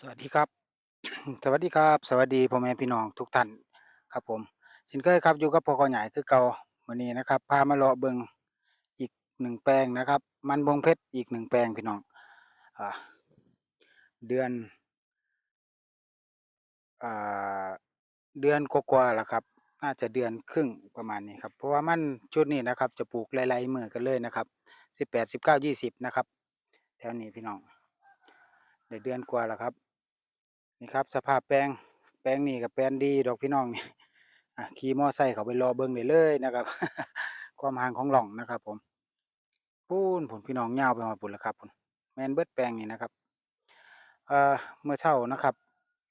สวัสดีครับ สวัสดีครับ สวัสดีพ่อแม่พี่น้องทุกท่านครับผมเช่นเคยครับอยู่กับพ่อขอใหญ่คือเก่ามื้อนี้นะครับ พามาเลาะเบิงอีกหนึ่งแปลงนะครับ มันบงเพชรอีกหนึ่งแปลงพี่น้องอเดือนอเดือนกว่าๆแล้วครับ น่าจะเดือนครึ่งประมาณนี้ครับ เพราะว่ามันชุดนี้นะครับ จะปลูกหลายๆมือกันเลยนะครับ18 19 20นะครับแถวนี้พี่น้องเดือนกว่าแล้วครับ นี่ครับสภาพแปลงแปลงนี่ก็แปลนดีดอกพี่น้องนี่ขี่มอไซค์เขาไปรอเบิ่งได้เลยนะครับ ความห่างของหล่องนะครับ ผมพูนผุนพี่น้องยาไปฮอดพุ่นแล้วครับพุ่นแมนเบิดแปลงนี่นะครับเอ่อเมื่อเช้านะครับ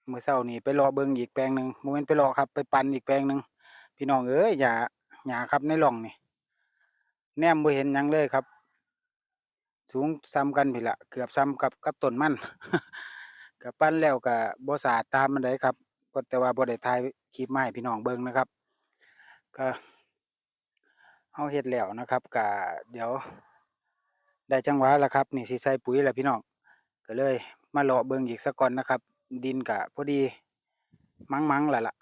เมื้อเช้านี่ไปรอเบิ่งอีกแปลงหนึ่งบ่แม่นไปรอครับ ไปปั่นอีกแปลงหนึ่งพี่น้องเอ้ยหญ้าหญ้าครับในหล่องนี่แนมบ่เห็นยังเลยครับ สูงส่ำกันพี่ละเกือบส่ำกับกับต้นมัน ก็ปั่นแล้วก็บ่สะอาดตามปานใดครับก็แต่ว่าบ่ได้ถ่ายคลิปมาให้พี่น้องเบิ่งนะครับ ก็เราเฮ็ดแล้วนะครับก็เดี๋ยว ได้จังหวะแล้วครับนี่สิใส่ปุ๋ยแล้วพี่น้องก็เลยมาเลาะเบิ่งอีกสักก่อนนะครับ ดินก็พอดีมั้งๆแล้วล่ะ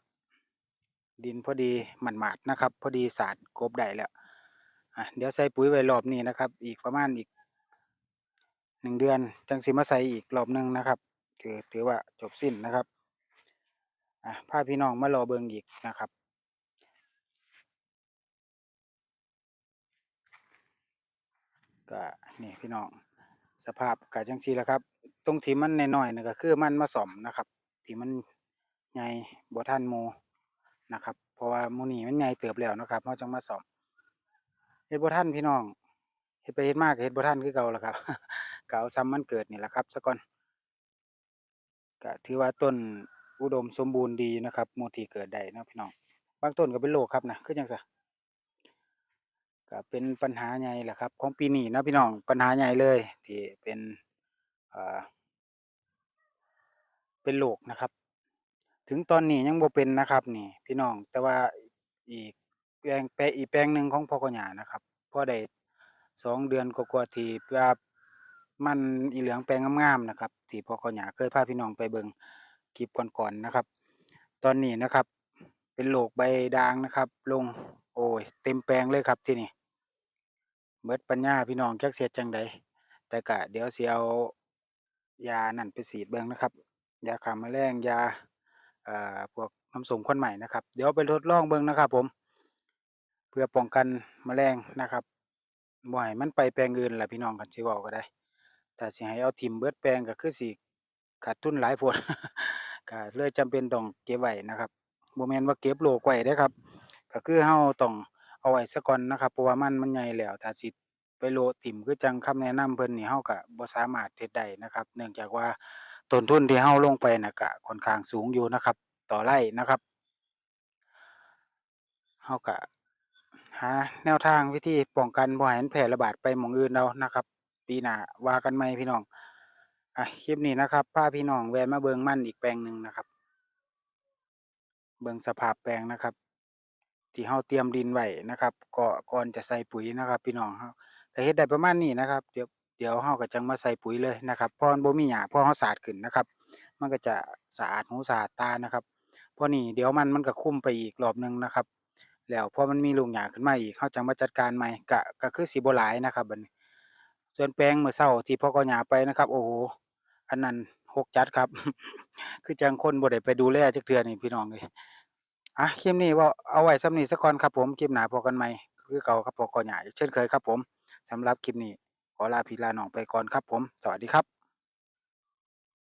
ดินพอดีหมาดนะครับ พอดีสาดกบได้แล้วอะเดี๋ยวใส่ปุ๋ยไว้รอบนี้นะครับ อีกประมาณอีกหนึ่งเดือนจังสิมาใส่อีกรอบหนึ่งนะครับ คือถือว่าจบสิ้นนะครับอะพาพี่น้องมารอเบิงอีกนะครับ ก็นี่พี่น้องสภาพก็จังซีแหละครับ ตรงที่มันน้อยๆนั่ก็คือมันมาซ่อมนะครับ ที่มันใหญ่บ่ทันหมู่นะครับ เพราะว่ามูนี้มันใหญ่เติบแล้วนะครับเราจังมาซ่อมเฮ็ดบ่ทันพี่น้องเฮ็ดไปเฮ็ดมากเฮ็ดบ่ทันคือเก่าแล่ะครับเก็เอาส่ำมันเกิดนี่แหละครับซะก่อน ก็ถือว่าต้นอุดมสมบูรณ์ดีนะครับหมู่ที่เกิดได้นะพี่น้องบางต้นก็เป็นโรคครับน่ะคือจังซั้นก็เป็นปัญหาใหญ่แหละครับ ของปีนี้นะพี่น้องปัญหาใหญ่เลย ที่เป็นอ่าเป็นโรคนะครับ ถึงตอนนี้ยังบ่เป็นนะครับนี่ พี่น้องแต่ว่าอีกแปลงแปลอีกแปลงหนึ่งของพ่อกับย่านะครับพอได้สองเดือนกว่าๆที่ว่า มันอีเหลืองแปลงงามๆนะครับที่พ่อกับย่าเคยพาพี่น้องไปเบิ่งคลิปก่อนๆนะครับ ตอนนี้นะครับ เป็นโรคใบด่างนะครับ ลงโอ้ยเต็มแปลงเลยครับที่นี่เบิดปัญญาพี่น้องจักสิเฮ็ดจั่งใดแต่ก็เดี๋ยวเสิเอายานั่นไปฉีดเบิ่งนะครับยาฆ่าแมลงยาเอ่อพวกน้ำสมคนไหม้นะครับ เดี๋ยวไปทดลองเบิ่งนะครับ ผม เพื่อป้องกันแมลงนะครับบ่ให้มันไปแปลงอื่นแหละพี่น้องคันสิเว้าก็ได้ ถ้าสิให้เอาทิ่มเบิดแปลงก็คือสิขาดทุนหลายโพดก็เลยจำเป็นต้องเก็บไว้นะครับบ่แม่นว่าเก็บโรคไว้เด้ครับ ก็คือเราต้องเอาไว้ซะก่อนนะครับเพราะว่ามันมันใหญ่แล้วถ้าสิไปโละทิ่มคือจังคำแนะนำเพิ่นนี่เราก็บ่สามารถเฮ็ดได้นะครับ เนื่องจากว่าต้นทุนที่เราลงไปน่ะก็ค่อนข้างสูงอยู่นะครับ ต่อไร่นะครับเราก็หาแนวทางวิธีป้องกันบ่ให้แพร่ระบาดไปหม้องอื่นเอานะครับ ปีหน้าว่ากันใหมพี่น้องอะคลิปนี้นะครับพาพี่น้องแวะมาเบิงมั่นอีกแปลงหนึ่งนะครับ เบิงสภาพแปลงนะครับ ที่เราเตรียมดินไว้นะครับก็ก่อนจะใส่ปุ๋ยนะครับ พี่น้องเราก็เฮ็ดได้ประมาณนี้นะครับเดี๋ยวเดี๋ยวเราก็จังมาใส่ปุ๋ยเลยนะครับเพราะมันบ่มีหญ้าพอเราสาดขึ้นนะครับ มันก็จะสะอาดหูสะอาดตานะครับพอนี้เดี๋ยวมันมันก็คุ้มไปอีกรอบหนึ่งนะครับ แล้วพอมันมีลูกหญ้าขึ้นมาอีกเราจังมาจัดการใหม่ก็ก็คือสิบ่หลายนะครับบัดนี้ ส่วนแปลงเมื่อเช้าที่พ่อก็หยาไปนะครับ โอ้โหอันนั้นหกจัดครับ คือจังคนบ่ได้ไปดูแลจักเทือนี่พี่น้องเลยอะคลิปนี้ว่าเอาไว้สำนีสักก่อนครับผมคลิปหนาพอกันไหมคือเก่าครับพ่อก็หยาเช่นเคยครับ ผมสำหรับคลิปนี้ขอลาพี่ลาน้องไปก่อนครับผม สวัสดีครับ